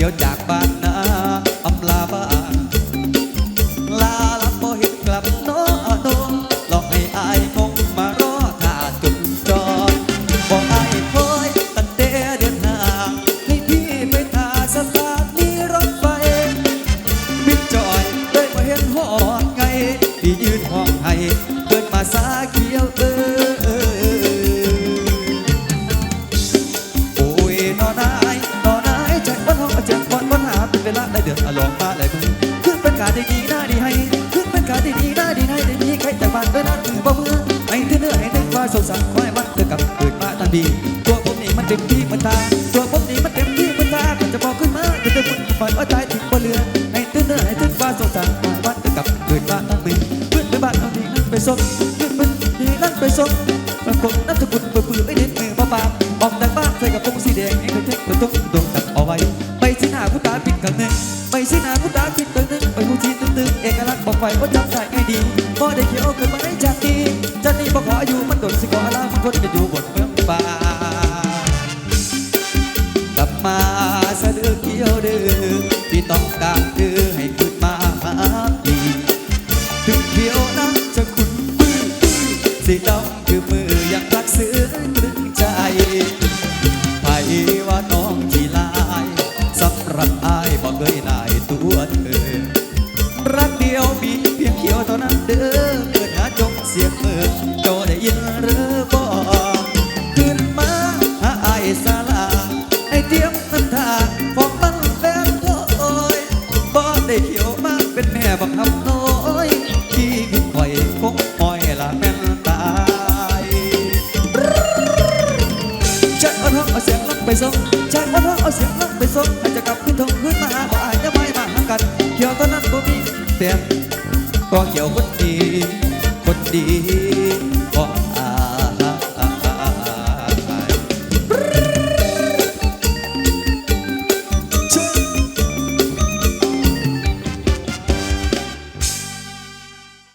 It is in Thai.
เกี่ยวจากบ้านนาอำลาบ้านลาลับบ่เห็นกลับโนอดมหลอกให้อายคงมารอท่าจุดจอดบอกอายคอยตั้งแต่เดือนหน้าให้พี่ไปท่าสถานีรถไฟบิ๊กจอยเลยมาเห็นหอดไงพี่ยืนห้องให้เกินมาสาเขียวเอ กาได้ดีหน้าดีให้ขึ้นเป็นกาได้ดีหน้าดีให้ได้มีใครแต่บ้านเด้วยนั่นคือบ่เมื่อให้เธอเนื้อให้นึกว่าสงสารคอยมันเธอกลับเกิดมาทันทีตัวผมนี่มันเต็มที่มันตา ตัวผมนี่มันเต็มที่มันตาก็จะบอกขึ้นมาจะจะคุณฝันว่าใจถึงบ่เหลือให้เธอเนื้อให้นึกว่าสงสารคอยมันเธอกลับเกิดมาทันทีขึ้นไปบ้านเอาดีนั่นไปส่งขึ้นไปดีนั่นไปส่งปรากฏนัทบุญเปื่อยไม่เน้นมือมาปามออกจากบ้านใส่กับพงสีแดงให้เขาเทคกระตุ้งดวงตัดเอาไว้ ปสิหน้าผู้ตาปิดกันหนึ่งไปสิหน้าผู้ตาปิดกันหนึ่งไปผู้ชีตึงๆเอกลักษณ์บอกไว้ว่าจำได้ไงดีบ่ได้เขียวเกิดมาได้จากนี้จากนี้บ่ขออยู่มันโดนสิขอลามันคนจะอยู่บนเมืองป่ากลับมาสะดือเกี่ยวเดือที่ต้องการเธอให้ขึ้นมาหาพี่ถึงเขียวนักจะคุณมือสีดำ โจได้ยินหรือบ่ขึ้นมาหาไอ้สาลาไอ้เตรียมน้ำทาของมันแฟนโอ้ยบ่ได้เขียวมากเป็นแม่บังคับน้อยที่คิดคอยคงคอยละแม่นตายใช้วันห้องเอาเสียงลังไปส่งใช้วันห้องเอาเสียงลังไปส่งอาจจะกลับขึ้นทงขึ้นมาหาบ่อาจจะไม่มาหากันเกี่ยวตอนนั้นบ่มีเตียงก็เกี่ยวคนดีคนดี